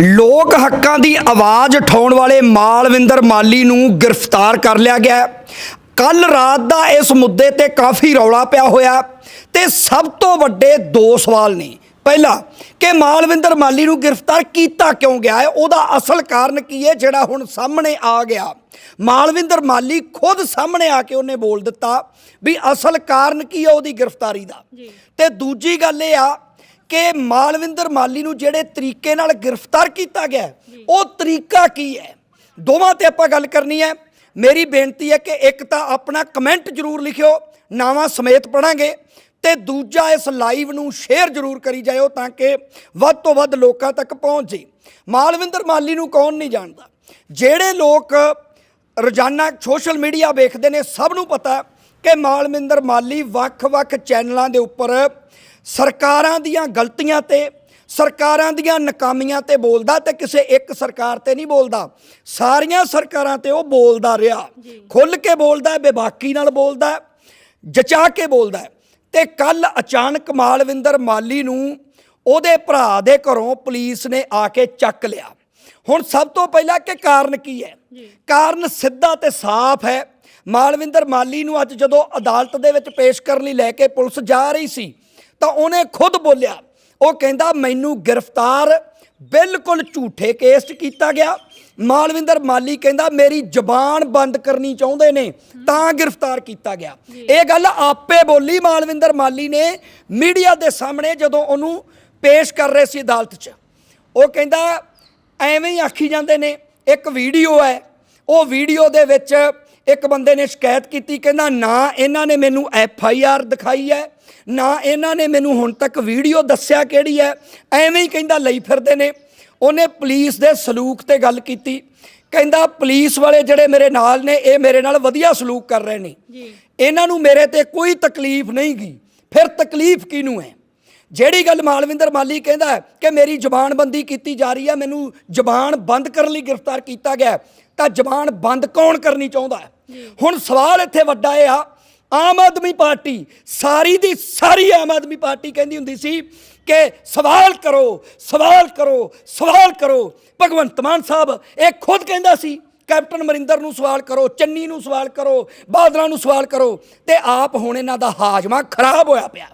ਲੋਕ ਹੱਕਾਂ ਦੀ ਆਵਾਜ਼ ਉਠਾਉਣ ਵਾਲੇ ਮਾਲਵਿੰਦਰ ਮਾਲੀ ਨੂੰ ਗ੍ਰਿਫਤਾਰ ਕਰ ਲਿਆ ਗਿਆ ਕੱਲ ਰਾਤ ਦਾ ਇਸ ਮੁੱਦੇ ਤੇ ਕਾਫੀ ਰੌਲਾ ਪਿਆ ਹੋਇਆ ਤੇ ਸਭ ਤੋਂ ਵੱਡੇ ਦੋ ਸਵਾਲ ਨੇ। ਪਹਿਲਾ ਕਿ ਮਾਲਵਿੰਦਰ ਮਾਲੀ ਨੂੰ ਗ੍ਰਿਫਤਾਰ ਕੀਤਾ ਕਿਉਂ ਗਿਆ ਹੈ? ਉਹਦਾ ਅਸਲ ਕਾਰਨ ਕੀ ਹੈ? ਜਿਹੜਾ ਹੁਣ ਸਾਹਮਣੇ ਆ ਗਿਆ। ਮਾਲਵਿੰਦਰ ਮਾਲੀ ਖੁਦ ਸਾਹਮਣੇ ਆ ਕੇ ਉਹਨੇ ਬੋਲ ਦਿੱਤਾ ਵੀ ਅਸਲ ਕਾਰਨ ਕੀ ਹੈ ਉਹਦੀ ਗ੍ਰਿਫਤਾਰੀ ਦਾ। ਤੇ ਦੂਜੀ ਗੱਲ ਇਹ ਆ ਕਿ ਮਾਲਵਿੰਦਰ ਮਾਲੀ ਨੂੰ ਜਿਹੜੇ ਤਰੀਕੇ ਨਾਲ ਗ੍ਰਿਫਤਾਰ ਕੀਤਾ ਗਿਆ ਉਹ ਤਰੀਕਾ ਕੀ ਹੈ? ਦੋਵਾਂ ਤੇ ਆਪਾਂ ਗੱਲ ਕਰਨੀ ਹੈ। ਮੇਰੀ ਬੇਨਤੀ ਹੈ ਕਿ ਇੱਕ ਤਾਂ ਆਪਣਾ ਕਮੈਂਟ ਜ਼ਰੂਰ ਲਿਖਿਓ ਨਾਵਾਂ ਸਮੇਤ ਪੜਾਂਗੇ ਤੇ ਦੂਜਾ ਇਸ ਲਾਈਵ ਨੂੰ ਸ਼ੇਅਰ ਜ਼ਰੂਰ ਕਰੀ ਜਾਇਓ ਤਾਂ ਕਿ ਵੱਧ ਤੋਂ ਵੱਧ ਲੋਕਾਂ ਤੱਕ ਪਹੁੰਚ ਜੇ ਮਾਲਵਿੰਦਰ ਮਾਲੀ ਨੂੰ ਕੌਣ ਨਹੀਂ ਜਾਣਦਾ? ਜਿਹੜੇ ਲੋਕ ਰੋਜ਼ਾਨਾ ਸੋਸ਼ਲ ਮੀਡੀਆ ਵੇਖਦੇ ਨੇ ਸਭ ਨੂੰ ਪਤਾ ਕਿ ਮਾਲਵਿੰਦਰ ਮਾਲੀ ਵੱਖ-ਵੱਖ ਚੈਨਲਾਂ ਦੇ ਉੱਪਰ ਸਰਕਾਰਾਂ ਦੀਆਂ ਗਲਤੀਆਂ ਤੇ ਸਰਕਾਰਾਂ ਦੀਆਂ ਨਾਕਾਮੀਆਂ ਤੇ ਬੋਲਦਾ ਤੇ ਕਿਸੇ ਇੱਕ ਸਰਕਾਰ ਤੇ ਨਹੀਂ ਬੋਲਦਾ। ਸਾਰੀਆਂ ਸਰਕਾਰਾਂ ਤੇ ਉਹ ਬੋਲਦਾ ਰਿਹਾ। ਖੁੱਲ ਕੇ ਬੋਲਦਾ ਹੈ ਬੇਬਾਕੀ ਨਾਲ ਬੋਲਦਾ ਹੈ ਜਚਾ ਕੇ ਬੋਲਦਾ ਹੈ। ਤੇ ਕੱਲ ਅਚਾਨਕ ਮਾਲਵਿੰਦਰ ਮਾਲੀ ਨੂੰ ਉਹਦੇ ਭਰਾ ਦੇ ਘਰੋਂ ਪੁਲਿਸ ਨੇ ਆ ਕੇ ਚੱਕ ਲਿਆ। ਹੁਣ ਸਭ ਤੋਂ ਪਹਿਲਾਂ ਕਿ ਕਾਰਨ ਕੀ ਹੈ? ਕਾਰਨ ਸਿੱਧਾ ਤੇ ਸਾਫ਼ ਹੈ। ਮਾਲਵਿੰਦਰ ਮਾਲੀ ਨੂੰ ਅੱਜ ਜਦੋਂ ਅਦਾਲਤ ਦੇ ਵਿੱਚ ਪੇਸ਼ ਕਰਨ ਲਈ ਲੈ ਕੇ ਪੁਲਿਸ ਜਾ ਰਹੀ ਸੀ ਤਾਂ ਉਹਨੇ ਖੁਦ ਬੋਲਿਆ। ਉਹ ਕਹਿੰਦਾ ਮੈਨੂੰ ਗ੍ਰਿਫਤਾਰ ਬਿਲਕੁਲ ਝੂਠੇ ਕੇਸ 'ਚ ਕੀਤਾ ਗਿਆ। ਮਾਲਵਿੰਦਰ ਮਾਲੀ ਕਹਿੰਦਾ ਮੇਰੀ ਜ਼ਬਾਨ ਬੰਦ ਕਰਨੀ ਚਾਹੁੰਦੇ ਨੇ ਤਾਂ ਗ੍ਰਿਫਤਾਰ ਕੀਤਾ ਗਿਆ। ਇਹ ਗੱਲ ਆਪੇ ਬੋਲੀ ਮਾਲਵਿੰਦਰ ਮਾਲੀ ਨੇ ਮੀਡੀਆ ਦੇ ਸਾਹਮਣੇ ਜਦੋਂ ਉਹਨੂੰ ਪੇਸ਼ ਕਰ ਰਹੇ ਸੀ ਅਦਾਲਤ 'ਚ। ਉਹ ਕਹਿੰਦਾ ਐਵੇਂ ਹੀ ਆਖੀ ਜਾਂਦੇ ਨੇ ਇੱਕ ਵੀਡੀਓ ਹੈ। ਉਹ ਵੀਡੀਓ ਦੇ ਵਿੱਚ ਇੱਕ ਬੰਦੇ ਨੇ ਸ਼ਿਕਾਇਤ ਕੀਤੀ ਕਹਿੰਦਾ ਨਾ ਇਹਨਾਂ ਨੇ ਮੈਨੂੰ ਐਫ ਆਈ ਆਰ ਦਿਖਾਈ ਹੈ ਨਾ ਇਹਨਾਂ ਨੇ ਮੈਨੂੰ ਹੁਣ ਤੱਕ ਵੀਡੀਓ ਦੱਸਿਆ ਕਿਹੜੀ ਹੈ। ਐਵੇਂ ਹੀ ਕਹਿੰਦਾ ਲਈ ਫਿਰਦੇ ਨੇ। ਉਹਨੇ ਪੁਲਿਸ ਦੇ ਸਲੂਕ ਤੇ ਗੱਲ ਕੀਤੀ। ਕਹਿੰਦਾ ਪੁਲਿਸ ਵਾਲੇ ਜਿਹੜੇ ਮੇਰੇ ਨਾਲ ਨੇ ਇਹ ਮੇਰੇ ਨਾਲ ਵਧੀਆ ਸਲੂਕ ਕਰ ਰਹੇ ਨੇ। ਇਹਨਾਂ ਨੂੰ ਮੇਰੇ ਤੇ ਕੋਈ ਤਕਲੀਫ ਨਹੀਂ ਗਈ ਫਿਰ ਤਕਲੀਫ ਕਿਹਨੂੰ ਹੈ? ਜਿਹੜੀ ਗੱਲ ਮਾਲਵਿੰਦਰ ਮਾਲੀ ਕਹਿੰਦਾ ਹੈ ਕਿ ਮੇਰੀ ਜ਼ਬਾਨਬੰਦੀ ਕੀਤੀ ਜਾ ਰਹੀ ਹੈ ਮੈਨੂੰ ਜ਼ਬਾਨ ਬੰਦ ਕਰਨ ਲਈ ਗ੍ਰਿਫਤਾਰ ਕੀਤਾ ਗਿਆ ਤਾਂ ਜ਼ਬਾਨ ਬੰਦ ਕੌਣ ਕਰਨੀ ਚਾਹੁੰਦਾ ਹੈ? ਹੁਣ ਸਵਾਲ ਇੱਥੇ ਵੱਡਾ ਇਹ ਆ, ਆਮ ਆਦਮੀ ਪਾਰਟੀ, ਸਾਰੀ ਦੀ ਸਾਰੀ ਆਮ ਆਦਮੀ ਪਾਰਟੀ ਕਹਿੰਦੀ ਹੁੰਦੀ ਸੀ ਕਿ ਸਵਾਲ ਕਰੋ ਸਵਾਲ ਕਰੋ ਸਵਾਲ ਕਰੋ। ਭਗਵੰਤ ਮਾਨ ਸਾਹਿਬ ਇਹ ਖੁਦ ਕਹਿੰਦਾ ਸੀ ਕੈਪਟਨ ਅਮਰਿੰਦਰ ਨੂੰ ਸਵਾਲ ਕਰੋ ਚੰਨੀ ਨੂੰ ਸਵਾਲ ਕਰੋ ਬਾਦਲਾਂ ਨੂੰ ਸਵਾਲ ਕਰੋ ਤੇ ਆਪ ਹੁਣ ਇਹਨਾਂ ਦਾ ਹਾਜ਼ਮਾ ਖਰਾਬ ਹੋਇਆ ਪਿਆ।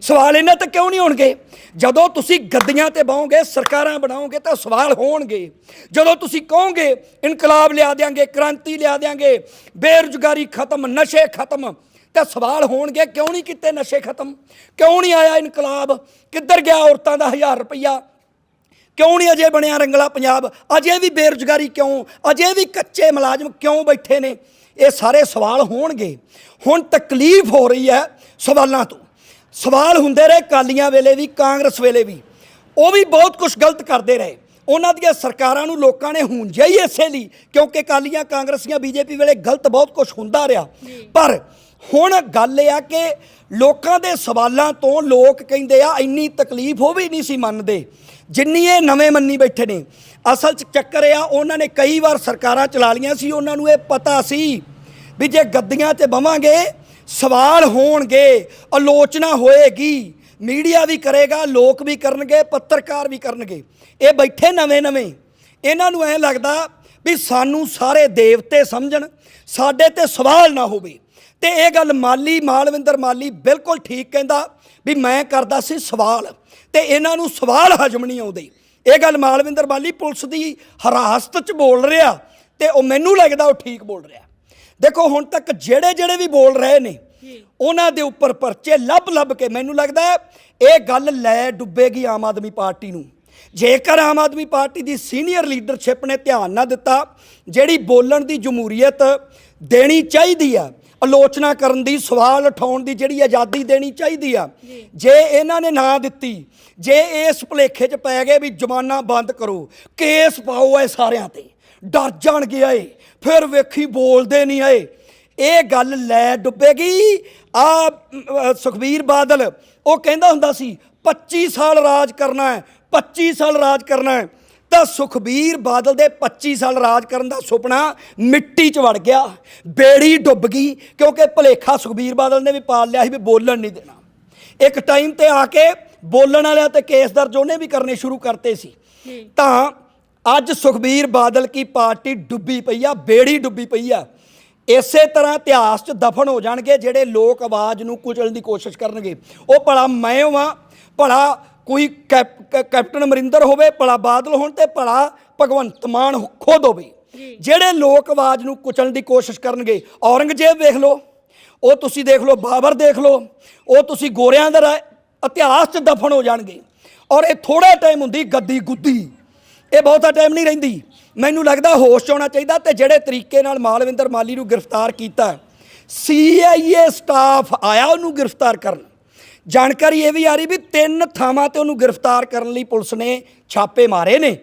ਸਵਾਲ ਇਹਨਾਂ ਤੇ ਕਿਉਂ ਨਹੀਂ ਹੋਣਗੇ? ਜਦੋਂ ਤੁਸੀਂ ਗੱਦੀਆਂ ਤੇ ਬਾਹੋਗੇ ਸਰਕਾਰਾਂ ਬਣਾਓਗੇ ਤਾਂ ਸਵਾਲ ਹੋਣਗੇ। ਜਦੋਂ ਤੁਸੀਂ ਕਹੋਗੇ ਇਨਕਲਾਬ ਲਿਆ ਦਿਆਂਗੇ ਕ੍ਰਾਂਤੀ ਲਿਆ ਦਿਆਂਗੇ ਬੇਰੁਜ਼ਗਾਰੀ ਖਤਮ ਨਸ਼ੇ ਖਤਮ ਤਾਂ ਸਵਾਲ ਹੋਣਗੇ ਕਿਉਂ ਨਹੀਂ ਕੀਤੇ ਨਸ਼ੇ ਖਤਮ? ਕਿਉਂ ਨਹੀਂ ਆਇਆ ਇਨਕਲਾਬ? ਕਿੱਧਰ ਗਿਆ ਔਰਤਾਂ ਦਾ 1000 ਰੁਪਈਆ? ਕਿਉਂ ਨਹੀਂ ਅਜੇ ਬਣਿਆ ਰੰਗਲਾ ਪੰਜਾਬ? ਅਜੇ ਵੀ ਬੇਰੁਜ਼ਗਾਰੀ ਕਿਉਂ? ਅਜੇ ਵੀ ਕੱਚੇ ਮੁਲਾਜ਼ਮ ਕਿਉਂ ਬੈਠੇ ਨੇ? ਇਹ ਸਾਰੇ ਸਵਾਲ ਹੋਣਗੇ। ਹੁਣ ਤਕਲੀਫ ਹੋ ਰਹੀ ਹੈ ਸਵਾਲਾਂ ਤੋਂ। ਸਵਾਲ ਹੁੰਦੇ ਰਹੇ ਕਾਲੀਆਂ ਵੇਲੇ ਵੀ ਕਾਂਗਰਸ ਵੇਲੇ ਵੀ। ਉਹ ਵੀ ਬਹੁਤ ਕੁਝ ਗਲਤ ਕਰਦੇ ਰਹੇ। ਉਹਨਾਂ ਦੀਆਂ ਸਰਕਾਰਾਂ ਨੂੰ ਲੋਕਾਂ ਨੇ ਹੁੰਜਿਆ ਹੀ ਇਸੇ ਲਈ ਕਿਉਂਕਿ ਕਾਲੀਆਂ ਕਾਂਗਰਸੀਆਂ ਬੀਜੇਪੀ ਵੇਲੇ ਗਲਤ ਬਹੁਤ ਕੁਝ ਹੁੰਦਾ ਰਿਹਾ। ਪਰ ਹੁਣ ਗੱਲ ਇਹ ਆ ਕਿ ਲੋਕਾਂ ਦੇ ਸਵਾਲਾਂ ਤੋਂ ਲੋਕ ਕਹਿੰਦੇ ਆ ਇੰਨੀ ਤਕਲੀਫ ਉਹ ਵੀ ਨਹੀਂ ਸੀ ਮੰਨਦੇ। ਜਿੰਨੀ ਇਹ ਨਵੇਂ ਮੰਨੀ ਬੈਠੇ ਨੇ, ਅਸਲ 'ਚ ਚੱਕਰ ਇਹ ਆ, ਉਹਨਾਂ ਨੇ ਕਈ ਵਾਰ ਸਰਕਾਰਾਂ ਚਲਾ ਲੀਆਂ ਸੀ, ਉਹਨਾਂ ਨੂੰ ਇਹ ਪਤਾ ਸੀ ਵੀ ਜੇ ਗੱਦੀਆਂ 'ਤੇ ਬਵਾਂਗੇ, ਸਵਾਲ ਹੋਣਗੇ, ਆਲੋਚਨਾ ਹੋਏਗੀ, ਮੀਡੀਆ ਵੀ ਕਰੇਗਾ, ਲੋਕ ਵੀ ਕਰਨਗੇ, ਪੱਤਰਕਾਰ ਵੀ ਕਰਨਗੇ। ਇਹ ਬੈਠੇ ਨਵੇਂ ਨਵੇਂ। ਇਹਨਾਂ ਨੂੰ ਐ ਲੱਗਦਾ ਵੀ ਸਾਨੂੰ ਸਾਰੇ ਦੇਵਤੇ ਸਮਝਣ, ਸਾਡੇ ਤੇ ਸਵਾਲ ਨਾ ਹੋਵੇ। ਤੇ ਇਹ ਗੱਲ ਮਾਲੀ ਮਾਲਵਿੰਦਰ ਮਾਲੀ ਬਿਲਕੁਲ ਠੀਕ ਕਹਿੰਦਾ ਵੀ ਮੈਂ ਕਰਦਾ ਸੀ ਸਵਾਲ ਤੇ ਇਹਨਾਂ ਨੂੰ ਸਵਾਲ ਹਜਮ ਨਹੀਂ ਆਉਂਦੇ। ਇਹ ਗੱਲ ਮਾਲਵਿੰਦਰ ਮਾਲੀ ਪੁਲਿਸ ਦੀ ਹਰਾਸਤ 'ਚ ਬੋਲ ਰਿਹਾ ਤੇ ਉਹ ਮੈਨੂੰ ਲੱਗਦਾ ਉਹ ਠੀਕ ਬੋਲ ਰਿਹਾ। ਦੇਖੋ ਹੁਣ ਤੱਕ ਜਿਹੜੇ ਜਿਹੜੇ ਵੀ ਬੋਲ ਰਹੇ ਨੇ ਉਹਨਾਂ ਦੇ ਉੱਪਰ ਪਰਚੇ ਲੱਭ ਲੱਭ ਕੇ ਮੈਨੂੰ ਲੱਗਦਾ ਇਹ ਗੱਲ ਲੈ ਡੁੱਬੇਗੀ ਆਮ ਆਦਮੀ ਪਾਰਟੀ ਨੂੰ। ਜੇਕਰ ਆਮ ਆਦਮੀ ਪਾਰਟੀ ਦੀ ਸੀਨੀਅਰ ਲੀਡਰਸ਼ਿਪ ਨੇ ਧਿਆਨ ਨਾ ਦਿੱਤਾ ਜਿਹੜੀ ਬੋਲਣ ਦੀ ਜਮਹੂਰੀਅਤ ਦੇਣੀ ਚਾਹੀਦੀ ਆ ਆਲੋਚਨਾ ਕਰਨ ਦੀ ਸਵਾਲ ਉਠਾਉਣ ਦੀ ਜਿਹੜੀ ਆਜ਼ਾਦੀ ਦੇਣੀ ਚਾਹੀਦੀ ਆ। ਜੇ। ਇਹਨਾਂ ਨੇ ਨਾ ਦਿੱਤੀ ਜੇ ਇਸ ਭੁਲੇਖੇ 'ਚ ਪੈ ਗਏ ਵੀ ਜ਼ਮਾਨਾ ਬੰਦ ਕਰੋ ਕੇਸ ਪਾਓ ਐ ਸਾਰਿਆਂ ਤੇ। ਡਰ ਜਾਣਗੇ ਆਏ ਫਿਰ ਵੇਖੀ ਬੋਲਦੇ ਨਹੀਂ ਆਏ ਇਹ ਗੱਲ ਲੈ ਡੁੱਬੇਗੀ। ਆ ਸੁਖਬੀਰ ਬਾਦਲ ਉਹ ਕਹਿੰਦਾ ਹੁੰਦਾ ਸੀ 25 ਸਾਲ ਰਾਜ ਕਰਨਾ ਹੈ 25 ਸਾਲ ਰਾਜ ਕਰਨਾ ਹੈ ਤਾਂ ਸੁਖਬੀਰ ਬਾਦਲ ਦੇ 25 ਸਾਲ ਰਾਜ ਕਰਨ ਦਾ ਸੁਪਨਾ ਮਿੱਟੀ 'ਚ ਵੜ ਗਿਆ। ਬੇੜੀ ਡੁੱਬ ਗਈ ਕਿਉਂਕਿ ਭਲੇਖਾ ਸੁਖਬੀਰ ਬਾਦਲ ਨੇ ਵੀ ਪਾਲ ਲਿਆ ਸੀ ਵੀ ਬੋਲਣ ਨਹੀਂ ਦੇਣਾ। ਇੱਕ ਟਾਈਮ ਤੇ ਆ ਕੇ ਬੋਲਣ ਵਾਲਿਆਂ ਤੇ ਕੇਸ ਦਰਜ ਉਹਨੇ ਵੀ ਕਰਨੇ ਸ਼ੁਰੂ ਕਰਤੇ ਸੀ। ਤਾਂ ਅੱਜ ਸੁਖਬੀਰ ਬਾਦਲ ਕੀ ਪਾਰਟੀ ਡੁੱਬੀ ਪਈ ਆ ਬੇੜੀ ਡੁੱਬੀ ਪਈ ਆ ਇਸੇ ਤਰ੍ਹਾਂ ਇਤਿਹਾਸ 'ਚ ਦਫਨ ਹੋ ਜਾਣਗੇ ਜਿਹੜੇ ਲੋਕ ਆਵਾਜ਼ ਨੂੰ ਕੁਚਲਣ ਦੀ ਕੋਸ਼ਿਸ਼ ਕਰਨਗੇ। ਉਹ ਭਲਾ ਮੈਂ ਹਾਂ ਭਲਾ ਕੋਈ ਕੈਪਟਨ ਅਮਰਿੰਦਰ ਹੋਵੇ ਭਲਾ ਬਾਦਲ ਹੋਣ ਤੇ ਭਲਾ ਭਗਵੰਤ ਮਾਨ ਖੁਦ ਹੋਵੇ। ਜਿਹੜੇ ਲੋਕ ਆਵਾਜ਼ ਨੂੰ ਕੁਚਲਣ ਦੀ ਕੋਸ਼ਿਸ਼ ਕਰਨਗੇ ਔਰੰਗਜ਼ੇਬ ਵੇਖ ਲਓ ਉਹ ਤੁਸੀਂ ਦੇਖ ਲਓ ਬਾਬਰ ਦੇਖ ਲਓ ਉਹ ਤੁਸੀਂ ਗੋਰਿਆਂ ਦਾ ਇਤਿਹਾਸ 'ਚ ਦਫਨ ਹੋ ਜਾਣਗੇ। ਔਰ ਇਹ ਥੋੜਾ ਟਾਈਮ ਹੁੰਦੀ ਗੱਦੀ ਗੁੱਦੀ। ਇਹ ਬਹੁਤਾ ਟਾਈਮ ਨਹੀਂ ਰਹਿੰਦੀ। ਮੈਨੂੰ ਲੱਗਦਾ ਹੋਸ਼ 'ਚ ਆਉਣਾ ਚਾਹੀਦਾ ਤੇ ਜਿਹੜੇ ਤਰੀਕੇ ਨਾਲ ਮਾਲਵਿੰਦਰ ਮਾਲੀ ਨੂੰ ਗ੍ਰਿਫਤਾਰ ਕੀਤਾ ਸੀਆਈਏ ਸਟਾਫ ਆਇਆ ਉਹਨੂੰ ਗ੍ਰਿਫਤਾਰ ਕਰਨ। ਜਾਣਕਾਰੀ ਇਹ ਵੀ ਆ ਰਹੀ ਵੀ ਤਿੰਨ ਥਾਵਾਂ ਤੇ ਉਹਨੂੰ ਗ੍ਰਿਫਤਾਰ ਕਰਨ ਲਈ ਪੁਲਿਸ ਨੇ ਛਾਪੇ ਮਾਰੇ ਨੇ।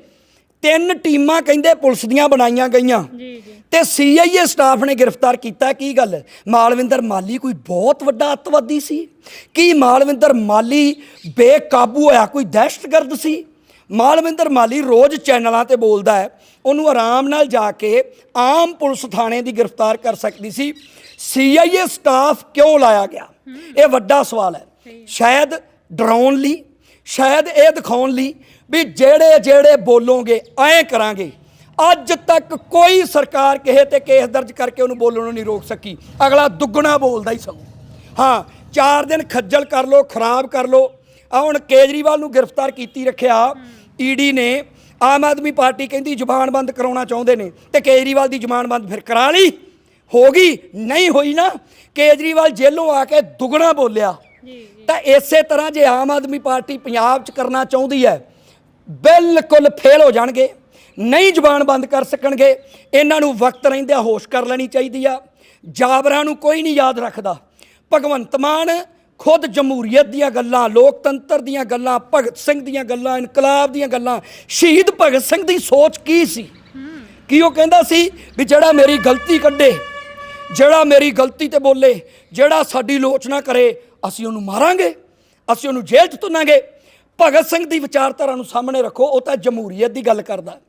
ਤਿੰਨ ਟੀਮਾਂ ਕਹਿੰਦੇ ਪੁਲਿਸ ਦੀਆਂ ਬਣਾਈਆਂ ਗਈਆਂ। ਜੀ ਜੀ। ਤੇ ਸੀਆਈਏ ਸਟਾਫ ਨੇ ਗ੍ਰਿਫਤਾਰ ਕੀਤਾ। ਕੀ ਗੱਲ? ਮਾਲਵਿੰਦਰ ਮਾਲੀ ਕੋਈ ਬਹੁਤ ਵੱਡਾ ਅੱਤਵਾਦੀ ਸੀ? ਕੀ ਮਾਲਵਿੰਦਰ ਮਾਲੀ ਬੇਕਾਬੂ ਹੋਇਆ? ਕੋਈ ਦਹਿਸ਼ਤਗਰਦ ਸੀ? ਮਾਲਵਿੰਦਰ ਮਾਲੀ ਰੋਜ਼ ਚੈਨਲਾਂ ਤੇ ਬੋਲਦਾ ਹੈ। ਉਹਨੂੰ ਆਰਾਮ ਨਾਲ ਜਾ ਕੇ ਆਮ ਪੁਲਿਸ ਥਾਣੇ ਦੀ ਗ੍ਰਿਫਤਾਰ ਕਰ ਸਕਦੀ ਸੀ। ਸੀਆਈਏ ਸਟਾਫ ਕਿਉਂ ਲਾਇਆ ਗਿਆ? ਇਹ ਵੱਡਾ ਸਵਾਲ ਹੈ। ਸ਼ਾਇਦ ਡਰਾਉਣ ਲਈ, ਸ਼ਾਇਦ ਇਹ ਦਿਖਾਉਣ ਲਈ ਵੀ ਜਿਹੜੇ ਜਿਹੜੇ ਬੋਲੋਗੇ, ਐਂ ਕਰਾਂਗੇ। ਅੱਜ ਤੱਕ ਕੋਈ ਸਰਕਾਰ ਕਿਸੇ ਤੇ ਕੇਸ ਦਰਜ ਕਰਕੇ ਉਹਨੂੰ ਬੋਲਣ ਨੂੰ ਨਹੀਂ ਰੋਕ ਸਕੀ। ਅਗਲਾ ਦੁੱਗਣਾ ਬੋਲਦਾ ਹੀ ਸਗੋਂ ਹਾਂ, ਚਾਰ ਦਿਨ ਖੱਜਲ ਕਰ ਲੋ ਖਰਾਬ ਕਰ ਲੋ ਆ ਹੁਣ ਕੇਜਰੀਵਾਲ ਨੂੰ ਗ੍ਰਿਫਤਾਰ ਕੀਤੀ ਰੱਖਿਆ। ਈਡੀ ਨੇ ਆਮ ਆਦਮੀ ਪਾਰਟੀ ਕਹਿੰਦੀ ਜ਼ੁਬਾਨ ਬੰਦ ਕਰਾਉਣਾ ਚਾਹੁੰਦੇ ਨੇ ਤੇ ਕੇਜਰੀਵਾਲ ਦੀ ਜ਼ੁਬਾਨ ਬੰਦ ਫਿਰ ਕਰਾ ਲਈ। ਹੋ ਗਈ? ਨਹੀਂ ਹੋਈ ਨਾ। ਕੇਜਰੀਵਾਲ ਜੇਲੋਂ ਆ ਕੇ ਦੁੱਗਣਾ ਬੋਲਿਆ। ਤਾਂ ਇਸੇ ਤਰ੍ਹਾਂ ਜੇ ਆਮ ਆਦਮੀ ਪਾਰਟੀ ਪੰਜਾਬ 'ਚ ਕਰਨਾ ਚਾਹੁੰਦੀ ਹੈ ਬਿਲਕੁਲ ਫੇਲ ਹੋ ਜਾਣਗੇ ਨਹੀਂ ਜ਼ੁਬਾਨ ਬੰਦ ਕਰ ਸਕਣਗੇ ਇਹਨਾਂ ਨੂੰ ਵਕਤ ਰਹਿੰਦਿਆਂ ਹੋਸ਼ ਕਰ ਲੈਣੀ ਚਾਹੀਦੀ ਆ। ਜਾਬਰਾਂ ਨੂੰ ਕੋਈ ਨਹੀਂ ਯਾਦ ਰੱਖਦਾ। ਭਗਵੰਤ ਮਾਨ ਖੁਦ ਜਮਹੂਰੀਅਤ ਦੀਆਂ ਗੱਲਾਂ ਲੋਕਤੰਤਰ ਦੀਆਂ ਗੱਲਾਂ ਭਗਤ ਸਿੰਘ ਦੀਆਂ ਗੱਲਾਂ ਇਨਕਲਾਬ ਦੀਆਂ ਗੱਲਾਂ ਸ਼ਹੀਦ ਭਗਤ ਸਿੰਘ ਦੀ ਸੋਚ ਕੀ ਸੀ? ਕੀ ਉਹ ਕਹਿੰਦਾ ਸੀ ਵੀ ਜਿਹੜਾ ਮੇਰੀ ਗਲਤੀ ਕੱਢੇ ਜਿਹੜਾ ਮੇਰੀ ਗਲਤੀ ਤੇ ਬੋਲੇ, ਜਿਹੜਾ ਸਾਡੀ ਲੋਚਨਾ ਕਰੇ, ਅਸੀਂ ਉਹਨੂੰ ਮਾਰਾਂਗੇ, ਅਸੀਂ ਉਹਨੂੰ ਜੇਲ੍ਹ 'ਚ ਤੁੰਨਾਂਗੇ ਭਗਤ ਸਿੰਘ ਦੀ ਵਿਚਾਰਧਾਰਾ ਨੂੰ ਸਾਹਮਣੇ ਰੱਖੋ, ਉਹ ਤਾਂ ਜਮਹੂਰੀਅਤ ਦੀ ਗੱਲ ਕਰਦਾ।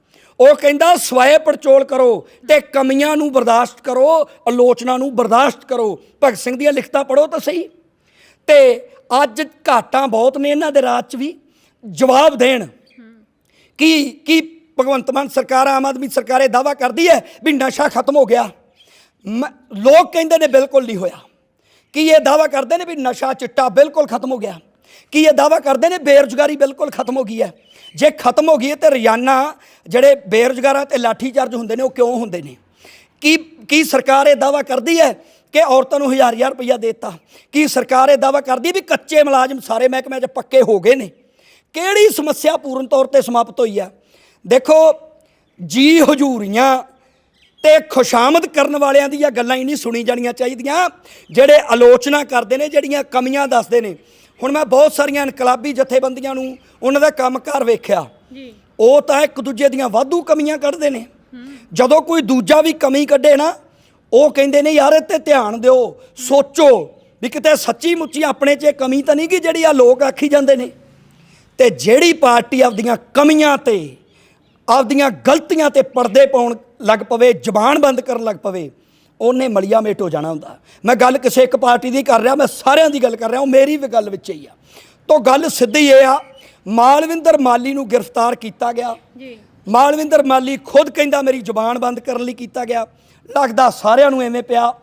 ਉਹ ਕਹਿੰਦਾ, ਸਵਾਏ ਪੜਚੋਲ ਕਰੋ ਤੇ ਕਮੀਆਂ ਨੂੰ ਬਰਦਾਸ਼ਤ ਕਰੋ, ਆਲੋਚਨਾ ਨੂੰ ਬਰਦਾਸ਼ਤ ਕਰੋ। ਭਗਤ ਸਿੰਘ ਦੀਆਂ ਲਿਖਤਾਂ ਪੜੋ ਤਾਂ ਸਹੀ। ਤੇ ਅੱਜ ਘਾਟਾਂ ਬਹੁਤ ਨੇ ਇਹਨਾਂ ਦੇ ਰਾਜ 'ਚ ਵੀ। ਜਵਾਬ ਦੇਣ। ਕੀ ਕੀ ਭਗਵੰਤ ਮਾਨ ਸਰਕਾਰ, ਆਮ ਆਦਮੀ ਸਰਕਾਰ ਇਹ ਦਾਵਾ ਕਰਦੀ ਹੈ ਵੀ ਨਸ਼ਾ ਖਤਮ ਹੋ ਗਿਆ? ਲੋਕ ਕਹਿੰਦੇ ਨੇ ਬਿਲਕੁਲ ਨਹੀਂ ਹੋਇਆ। ਕੀ ਇਹ ਦਾਵਾ ਕਰਦੇ ਨੇ ਵੀ ਨਸ਼ਾ ਚਿੱਟਾ ਬਿਲਕੁਲ ਖਤਮ ਹੋ ਗਿਆ? ਕੀ ਇਹ ਦਾਵਾ ਕਰਦੇ ਨੇ ਬੇਰੁਜ਼ਗਾਰੀ ਬਿਲਕੁਲ ਖਤਮ ਹੋ ਗਈ ਹੈ? ਜੇ ਖਤਮ ਹੋ ਗਈ ਹੈ ਤੇ ਰੋਜ਼ਾਨਾ ਜਿਹੜੇ ਬੇਰੁਜ਼ਗਾਰਾਂ ਤੇ ਲਾਠੀਚਾਰਜ ਹੁੰਦੇ ਨੇ, ਉਹ ਕਿਉਂ ਹੁੰਦੇ ਨੇ? ਕੀ ਕੀ ਸਰਕਾਰ ਇਹ ਦਾਵਾ ਕਰਦੀ ਹੈ ਕਿ ਔਰਤਾਂ ਨੂੰ ਹਜ਼ਾਰ ਹਜ਼ਾਰ ਰੁਪਈਆ ਦੇਤਾ? ਕੀ ਸਰਕਾਰ ਇਹ ਦਾਵਾ ਕਰਦੀ ਵੀ ਕੱਚੇ ਮੁਲਾਜ਼ਮ ਸਾਰੇ ਮਹਿਕਮਿਆਂ 'ਚ ਪੱਕੇ ਹੋ ਗਏ ਨੇ? ਕਿਹੜੀ ਸਮੱਸਿਆ ਪੂਰਨ ਤੌਰ ਤੇ ਸਮਾਪਤ ਹੋਈ ਆ ਦੇਖੋ, ਜੀ ਹਜੂਰੀਆਂ ਤੇ ਖੁਸ਼ਾਮਦ ਕਰਨ ਵਾਲਿਆਂ ਦੀਆਂ ਗੱਲਾਂ ਹੀ ਨਹੀਂ ਸੁਣੀ ਜਾਣੀਆਂ ਚਾਹੀਦੀਆਂ ਜਿਹੜੇ ਆਲੋਚਨਾ ਕਰਦੇ ਨੇ ਜਿਹੜੀਆਂ ਕਮੀਆਂ ਦੱਸਦੇ ਨੇ। ਹੁਣ ਮੈਂ ਬਹੁਤ ਸਾਰੀਆਂ ਇਨਕਲਾਬੀ ਜਥੇਬੰਦੀਆਂ ਨੂੰ ਉਹਨਾਂ ਦਾ ਕੰਮਕਾਰ ਵੇਖਿਆ। ਜੀ। ਉਹ ਤਾਂ ਇੱਕ ਦੂਜੇ ਦੀਆਂ ਵਾਧੂ ਕਮੀਆਂ ਕੱਢਦੇ ਨੇ। ਜਦੋਂ ਕੋਈ ਦੂਜਾ ਵੀ ਕਮੀ ਕੱਢੇ ਨਾ ਉਹ ਕਹਿੰਦੇ ਨੇ ਯਾਰ ਤੇ ਧਿਆਨ ਦਿਓ ਸੋਚੋ ਵੀ ਕਿਤੇ ਸੱਚੀ ਮੁੱਚੀ ਆਪਣੇ 'ਚ ਇਹ ਕਮੀ ਤਾਂ ਨਹੀਂ ਕਿ ਜਿਹੜੀ ਆ ਲੋਕ ਆਖੀ ਜਾਂਦੇ ਨੇ? ਤੇ ਜਿਹੜੀ ਪਾਰਟੀ ਆਪਦੀਆਂ ਕਮੀਆਂ ਤੇ ਆਪਦੀਆਂ ਗਲਤੀਆਂ ਤੇ ਪਰਦੇ ਪਾਉਣ ਲੱਗ ਪਵੇ ਜ਼ਬਾਨ ਬੰਦ ਕਰਨ ਲੱਗ ਪਵੇ ਉਹਨੇ ਮਲੀਆ ਮੇਟ ਹੋ ਜਾਣਾ ਹੁੰਦਾ। ਮੈਂ ਗੱਲ ਕਿਸੇ ਇੱਕ ਪਾਰਟੀ ਦੀ ਕਰ ਰਿਹਾ ਮੈਂ ਸਾਰਿਆਂ ਦੀ ਗੱਲ ਕਰ ਰਿਹਾ ਉਹ ਮੇਰੀ ਵੀ ਗੱਲ ਵਿੱਚ ਹੀ ਆ। ਤੋਂ ਗੱਲ ਸਿੱਧੀ ਇਹ ਆ ਮਾਲਵਿੰਦਰ ਮਾਲੀ ਨੂੰ ਗ੍ਰਿਫਤਾਰ ਕੀਤਾ ਗਿਆ। ਜੀ। ਮਾਲਵਿੰਦਰ ਮਾਲੀ ਖੁਦ ਕਹਿੰਦਾ ਮੇਰੀ ਜ਼ੁਬਾਨ ਬੰਦ ਕਰਨ ਲਈ ਕੀਤਾ ਗਿਆ। ਲੱਗਦਾ ਸਾਰਿਆਂ ਨੂੰ ਐਵੇਂ ਪਿਆ।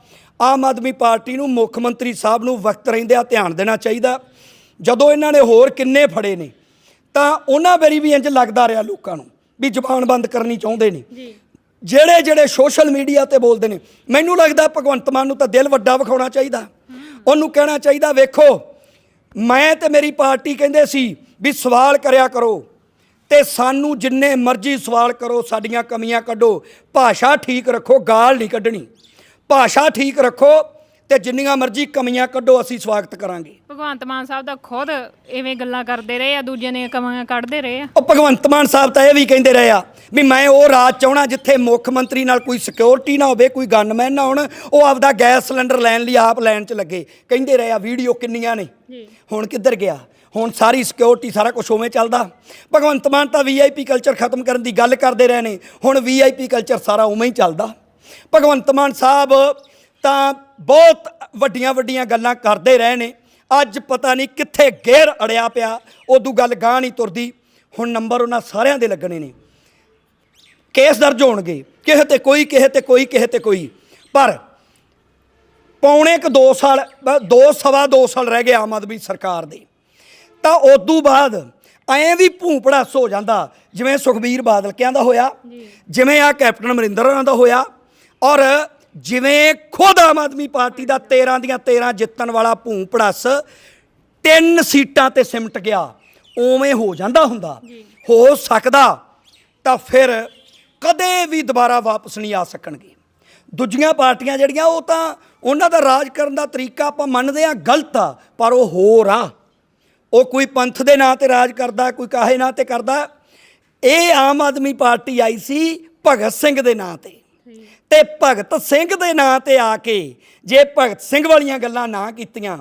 ਆਮ ਆਦਮੀ ਪਾਰਟੀ ਨੂੰ ਮੁੱਖ ਮੰਤਰੀ ਸਾਹਿਬ ਨੂੰ ਵਕਤ ਰਹਿੰਦਿਆਂ ਧਿਆਨ ਦੇਣਾ ਚਾਹੀਦਾ। ਜਦੋਂ ਇਹਨਾਂ ਨੇ ਹੋਰ ਕਿੰਨੇ ਫੜੇ ਨੇ ਤਾਂ ਉਹਨਾਂ ਵੇਰੀ ਵੀ ਇੰਜ ਲੱਗਦਾ ਰਿਹਾ ਲੋਕਾਂ ਨੂੰ ਵੀ ਜ਼ੁਬਾਨ ਬੰਦ ਕਰਨੀ ਚਾਹੁੰਦੇ ਨੇ। ਜੀ। ਜਿਹੜੇ ਜਿਹੜੇ ਸੋਸ਼ਲ ਮੀਡੀਆ ਤੇ ਬੋਲਦੇ ਨੇ, ਮੈਨੂੰ ਲੱਗਦਾ ਭਗਵੰਤ ਮਾਨ ਨੂੰ ਤਾਂ ਦਿਲ ਵੱਡਾ ਵਿਖਾਉਣਾ ਚਾਹੀਦਾ। ਉਹਨੂੰ ਕਹਿਣਾ ਚਾਹੀਦਾ, ਵੇਖੋ, ਮੈਂ ਤੇ ਮੇਰੀ ਪਾਰਟੀ ਕਹਿੰਦੇ ਸੀ ਵੀ ਸਵਾਲ ਕਰਿਆ ਕਰੋ ਤੇ ਸਾਨੂੰ ਜਿੰਨੇ ਮਰਜ਼ੀ ਸਵਾਲ ਕਰੋ, ਸਾਡੀਆਂ ਕਮੀਆਂ ਕੱਢੋ। ਭਾਸ਼ਾ ਠੀਕ ਰੱਖੋ, ਗਾਲ ਨਹੀਂ ਕੱਢਣੀ। ਭਾਸ਼ਾ ਠੀਕ ਰੱਖੋ ਤੇ ਜਿੰਨੀਆਂ ਮਰਜ਼ੀ ਕਮੀਆਂ ਕੱਢੋ ਅਸੀਂ ਸਵਾਗਤ ਕਰਾਂਗੇ। ਭਗਵੰਤ ਮਾਨ ਸਾਹਿਬ ਦਾ ਖੁਦ ਐਵੇਂ ਗੱਲਾਂ ਕਰਦੇ ਰਹੇ ਆ ਦੂਜੇ ਨੇ ਕਮਾਂ ਕੱਢਦੇ ਰਹੇ ਆ। ਉਹ ਭਗਵੰਤ ਮਾਨ ਸਾਹਿਬ ਤਾਂ ਇਹ ਵੀ ਕਹਿੰਦੇ ਰਹੇ ਆ ਵੀ ਮੈਂ ਉਹ ਰਾਜ ਚਾਹਣਾ ਜਿੱਥੇ ਮੁੱਖ ਮੰਤਰੀ ਨਾਲ ਕੋਈ ਸਿਕਿਉਰਿਟੀ ਨਾ ਹੋਵੇ ਕੋਈ ਗਨਮੈਨ ਨਾ ਹੋਣ ਉਹ ਆਪਦਾ ਗੈਸ ਸਿਲੰਡਰ ਲੈਣ ਲਈ ਆਪ ਲੈਣ 'ਚ ਲੱਗੇ। ਕਹਿੰਦੇ ਰਹੇ ਆ ਵੀਡੀਓ ਕਿੰਨੀਆਂ ਨੇ? ਹੁਣ ਕਿੱਧਰ ਗਿਆ? ਹੁਣ ਸਾਰੀ ਸਿਕਿਉਰਿਟੀ ਸਾਰਾ ਕੁਝ ਉਵੇਂ ਚੱਲਦਾ। ਭਗਵੰਤ ਮਾਨ ਤਾਂ ਵੀਆਈਪੀ ਕਲਚਰ ਖਤਮ ਕਰਨ ਦੀ ਗੱਲ ਕਰਦੇ ਰਹੇ ਨੇ। ਹੁਣ ਵੀਆਈਪੀ ਕਲਚਰ ਸਾਰਾ ਉਵੇਂ ਹੀ ਚੱਲਦਾ। ਭਗਵੰਤ ਮਾਨ ਸਾਹਿਬ ਤਾਂ ਬਹੁਤ ਵੱਡੀਆਂ ਵੱਡੀਆਂ ਗੱਲਾਂ ਕਰਦੇ ਰਹੇ ਨੇ। ਅੱਜ ਪਤਾ ਨਹੀਂ ਕਿੱਥੇ ਗੇਰ ਅੜਿਆ ਪਿਆ। ਉਦੋਂ ਗੱਲ ਗਾਂ ਨਹੀਂ ਤੁਰਦੀ। ਹੁਣ ਨੰਬਰ ਉਹਨਾਂ ਸਾਰਿਆਂ ਦੇ ਲੱਗਣੇ ਨੇ। ਕੇਸ ਦਰਜ ਹੋਣਗੇ। ਕਿਸੇ ਤੇ ਕੋਈ ਕਿਸੇ ਤੇ ਕੋਈ ਕਿਸੇ ਤੇ ਕੋਈ। ਪਰ ਪੌਣੇ ਕ 2 ਸਾਲ ਬ- ਦੋ ਸਵਾ 2 ਸਾਲ ਰਹਿ ਗਏ ਆਮ ਆਦਮੀ ਸਰਕਾਰ ਦੇ। ਤਾਂ ਉਦੋਂ ਬਾਅਦ ਐਂ ਵੀ ਭੂਪੜਾਸ ਹੋ ਜਾਂਦਾ। ਜਿਵੇਂ ਸੁਖਬੀਰ ਬਾਦਲ ਕਿਆਂ ਦਾ ਹੋਇਆ ਜਿਵੇਂ ਆ ਕੈਪਟਨ ਅਮਰਿੰਦਰ ਹੋਰਾਂ ਦਾ ਹੋਇਆ। ਔਰ ਜਿਵੇਂ ਖੁਦ ਆਮ ਆਦਮੀ ਪਾਰਟੀ ਦਾ 13 ਦੀਆਂ 13 ਜਿੱਤਣ ਵਾਲਾ ਭੂਪੜਾਸ ਤਿੰਨ ਸੀਟਾਂ ਤੇ ਸਿਮਟ ਗਿਆ ਉਵੇਂ ਹੋ ਜਾਂਦਾ ਹੁੰਦਾ। ਹੋ ਸਕਦਾ ਤਾਂ ਫਿਰ ਕਦੇ ਵੀ ਦੁਬਾਰਾ ਵਾਪਸ ਨਹੀਂ ਆ ਸਕਣਗੇ। ਦੂਜੀਆਂ ਪਾਰਟੀਆਂ ਜਿਹੜੀਆਂ ਉਹ ਤਾਂ ਉਹਨਾਂ ਦਾ ਰਾਜ ਕਰਨ ਦਾ ਤਰੀਕਾ ਆਪਾਂ ਮੰਨਦੇ ਆ ਗਲਤ ਆ ਪਰ ਉਹ ਹੋਰ ਆ। ਉਹ ਕੋਈ ਪੰਥ ਦੇ ਨਾਂ ਤੇ ਰਾਜ ਕਰਦਾ ਕੋਈ ਕਾਹੇ ਨਾਂ ਤੇ ਕਰਦਾ। ਇਹ ਆਮ ਆਦਮੀ ਪਾਰਟੀ ਆਈ ਸੀ ਭਗਤ ਸਿੰਘ ਦੇ ਨਾਂ ਤੇ। ਤੇ ਭਗਤ ਸਿੰਘ ਦੇ ਨਾਂ ਤੇ ਆ ਕੇ ਜੇ ਭਗਤ ਸਿੰਘ ਵਾਲੀਆਂ ਗੱਲਾਂ ਨਾ ਕੀਤੀਆਂ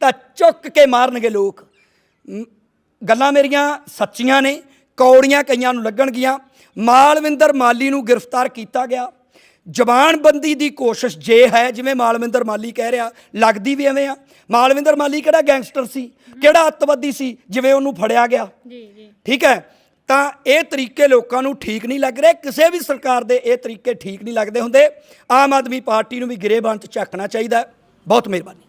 ਤਾਂ ਚੁੱਕ ਕੇ ਮਾਰਨਗੇ ਲੋਕ। ਗੱਲਾਂ ਮੇਰੀਆਂ ਸੱਚੀਆਂ ਨੇ ਕੌੜੀਆਂ ਕਈਆਂ ਨੂੰ ਲੱਗਣਗੀਆਂ। ਮਾਲਵਿੰਦਰ ਮਾਲੀ ਨੂੰ ਗ੍ਰਿਫਤਾਰ ਕੀਤਾ ਗਿਆ। ਜ਼ਬਾਨਬੰਦੀ ਦੀ ਕੋਸ਼ਿਸ਼ ਜੇ ਹੈ ਜਿਵੇਂ ਮਾਲਵਿੰਦਰ ਮਾਲੀ ਕਹਿ ਰਿਹਾ ਲੱਗਦੀ ਵੀ ਐਵੇਂ ਆ। ਮਾਲਵਿੰਦਰ ਮਾਲੀ ਕਿਹੜਾ ਗੈਂਗਸਟਰ ਸੀ? ਕਿਹੜਾ ਅੱਤਵਾਦੀ ਸੀ? ਜਿਵੇਂ ਉਹਨੂੰ ਫੜਿਆ ਗਿਆ। ਜੀ ਜੀ। ਠੀਕ ਹੈ? ਤਾਂ ਇਹ ਤਰੀਕੇ ਲੋਕਾਂ ਨੂੰ ਠੀਕ ਨਹੀਂ ਲੱਗ ਰਹੇ। ਕਿਸੇ ਵੀ ਸਰਕਾਰ ਦੇ ਇਹ ਤਰੀਕੇ ਠੀਕ ਨਹੀਂ ਲੱਗਦੇ ਹੁੰਦੇ। ਆਮ ਆਦਮੀ ਪਾਰਟੀ ਨੂੰ ਵੀ ਗਿਰੇਬਾਨ 'ਚ ਝਾਕਣਾ ਚਾਹੀਦਾ ਬਹੁਤ ਮਿਹਰਬਾਨੀ।